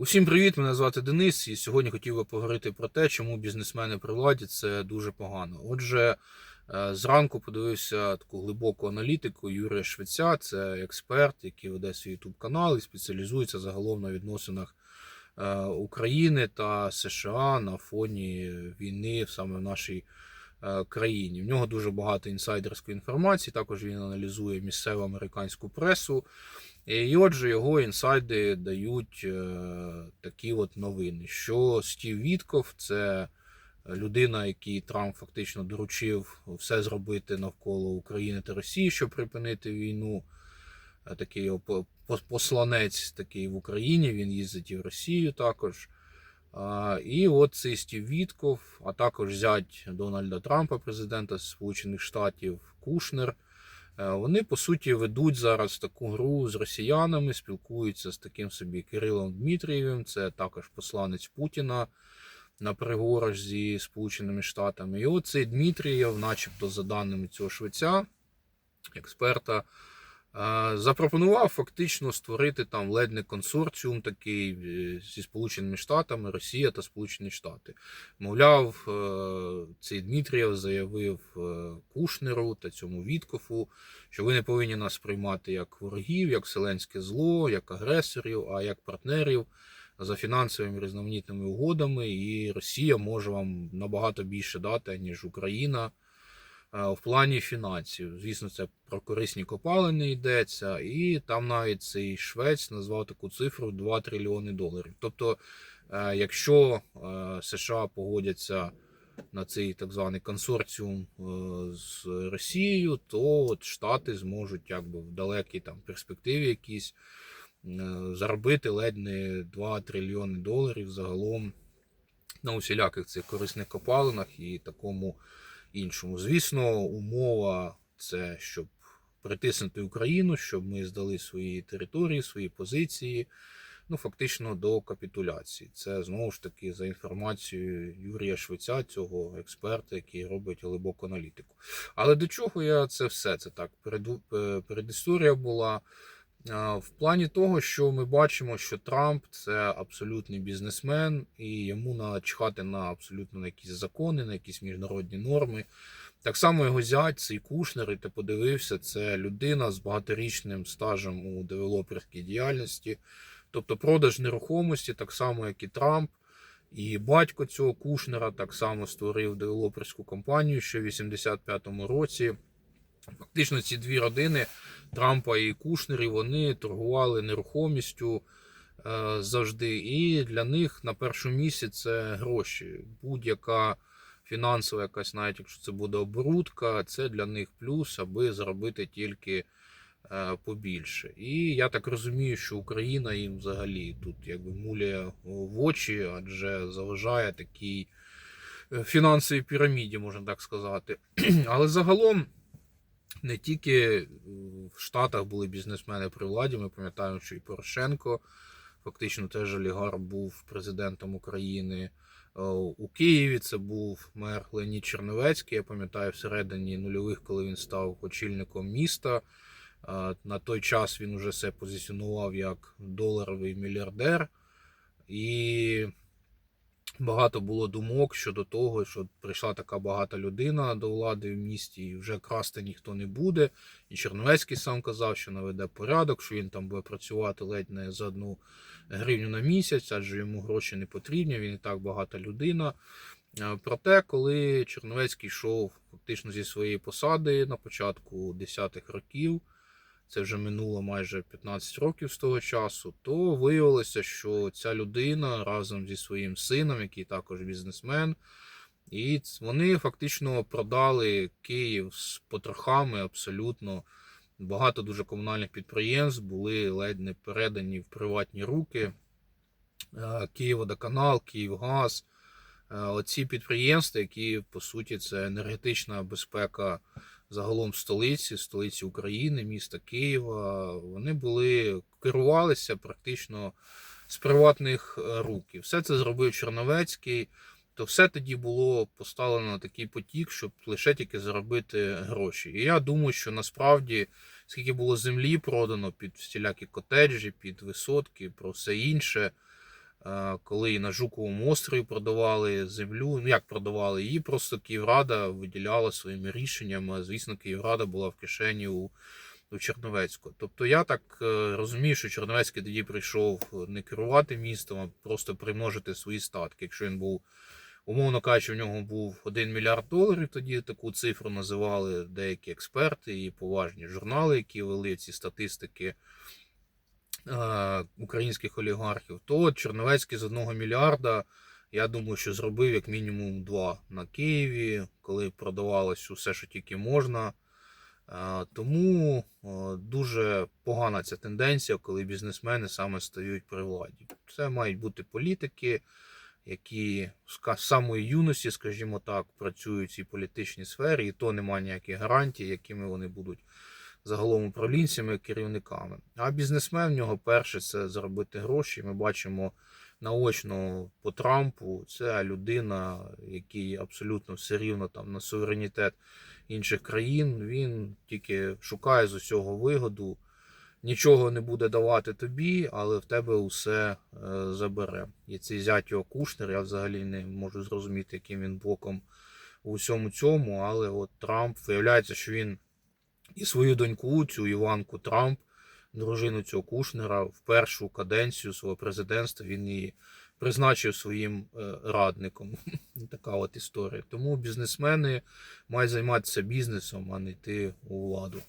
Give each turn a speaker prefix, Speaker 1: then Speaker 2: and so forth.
Speaker 1: Усім привіт! Мене звати Денис, і сьогодні хотів би поговорити про те, чому бізнесмени при владі це дуже погано. Отже, е, зранку подивився таку глибоку аналітику Юрія Швеця, це експерт, який веде свій YouTube канал і спеціалізується загалом на відносинах е, України та США на фоні війни саме в нашій країні. В нього дуже багато інсайдерської інформації. Також він аналізує місцеву американську пресу. І отже, його інсайди дають е, такі от новини, що Стів Вітков це людина, який Трамп фактично доручив все зробити навколо України та Росії, щоб припинити війну. Е, Такий посланець такий в Україні, він їздить і в Росію також. І от цей Стів Вітков, а також зять Дональда Трампа, президента Сполучених Штатів Кушнер. Е, Вони по суті ведуть зараз таку гру з росіянами, спілкуються з таким собі Кирилом Дмитрієвим, це також посланець Путіна на переговорах зі Сполученими Штатами. І от цей Дмитрієв, начебто, за даними цього швеця, експерта, запропонував фактично створити там ледь не консорціум такий е, зі Сполученими Штатами, Росія та Сполучені Штати. Мовляв, е, цей Дмитрієв заявив е, Кушнеру та цьому Віткофу, що ви не повинні нас приймати як ворогів, як вселенське зло, як агресорів, а як партнерів за фінансовими різноманітними угодами, і Росія може вам набагато більше дати, ніж Україна в плані фінансів. Звісно, це про корисні копалини йдеться, і там навіть цей швець назвав таку цифру 2 трильйони доларів. Тобто, е, якщо е, США погодяться на цей так званий консорціум е, з Росією, то от Штати зможуть якби в далекій там перспективі якісь е, заробити ледь не 2 трильйони доларів загалом на усіляких цих корисних копалинах і такому іншому. Звісно, умова це щоб притиснути Україну, щоб ми здали свої території, свої позиції. Ну, фактично до капітуляції. Це знову ж таки за інформацією Юрія Швеця, цього експерта, який робить глибоку аналітику. Але до чого я це все? Це так, переду- е, передісторія була. В плані того, що ми бачимо, що Трамп це абсолютний бізнесмен, і йому начхати на абсолютно на якісь закони, на якісь міжнародні норми. Так само його зять, цей Кушнер, і ти подивився, це людина з багаторічним стажем у девелоперській діяльності. Тобто продаж нерухомості, так само, як і Трамп. І батько цього Кушнера так само створив девелоперську компанію ще в 85-му році. Фактично, ці дві родини Трампа і Кушнерів вони торгували нерухомістю е, завжди. І для них на першому місці це гроші. Будь-яка фінансова, якась, навіть якщо це буде оборудка, це для них плюс, аби заробити тільки е, побільше. І я так розумію, що Україна їм взагалі тут якби муляє в очі, адже заважає такій е, фінансовій піраміді, можна так сказати. Але загалом не тільки в Штатах були бізнесмени при владі. Ми пам'ятаємо, що і Порошенко фактично теж олігарх був президентом України. Е, У Києві це був мер Леонід Черновецький. Я пам'ятаю, всередині нульових, коли він став очільником міста. Е, На той час він уже себе позиціонував як доларовий мільярдер. І багато було думок щодо того, що прийшла така багата людина до влади в місті, і вже красти ніхто не буде. І Черновецький сам казав, що наведе порядок, що він там буде працювати ледь не за одну гривню на місяць, адже йому гроші не потрібні, він і так багата людина. Е, Проте, коли Черновецький йшов фактично зі своєї посади на початку 10-х років, це вже минуло майже 15 років з того часу, то виявилося, що ця людина разом зі своїм сином, який також бізнесмен, і вони фактично продали Київ з потрохами абсолютно. Багато дуже комунальних підприємств були ледь не передані в приватні руки. Е, Київводоканал, Київгаз. Е, Оці підприємства, які по суті це енергетична безпека загалом столиці, столиці України, міста Києва, вони були керувалися практично з приватних е, рук. І все це зробив Черновецький. То все тоді було поставлено на такий потік, щоб лише тільки заробити гроші. І я думаю, що насправді, скільки було землі продано під всілякі котеджі, під висотки, про все інше. Е, коли на Жуковому острові продавали землю. Ну як продавали її, просто Київрада виділяла своїми рішеннями. Звісно, Київрада була в кишені у, у Черновецького. Тобто я так е, розумію, що Черновецький тоді прийшов не керувати містом, а просто примножити свої статки. Якщо він був, умовно кажучи, в нього був 1 мільярд доларів, тоді таку цифру називали деякі експерти і поважні журнали, які вели ці статистики е, українських олігархів, то Черновецький з 1 мільярда, я думаю, що зробив як мінімум два на Києві, коли продавалось усе, що тільки можна. Е, Тому е, дуже погана ця тенденція, коли бізнесмени саме стають при владі. Це мають бути політики, які з самої юності, скажімо так, працюють в цій політичній сфері, і то немає ніяких гарантій, якими вони будуть загалом управлінцями, керівниками. А бізнесмен в нього перше це заробити гроші. Ми бачимо наочно по Трампу. Це людина, який абсолютно все рівно там на суверенітет інших країн. Він тільки шукає з усього вигоду. Нічого не буде давати тобі, але в тебе усе е, забере. І цей зять його Кушнер, я взагалі не можу зрозуміти, яким він боком у всьому цьому. Але от Трамп виявляється, що він і свою доньку, цю Іванку Трамп, дружину цього Кушнера, в першу каденцію свого президентства він її призначив своїм е, радником. Така от історія. Тому бізнесмени мають займатися бізнесом, а не йти у владу.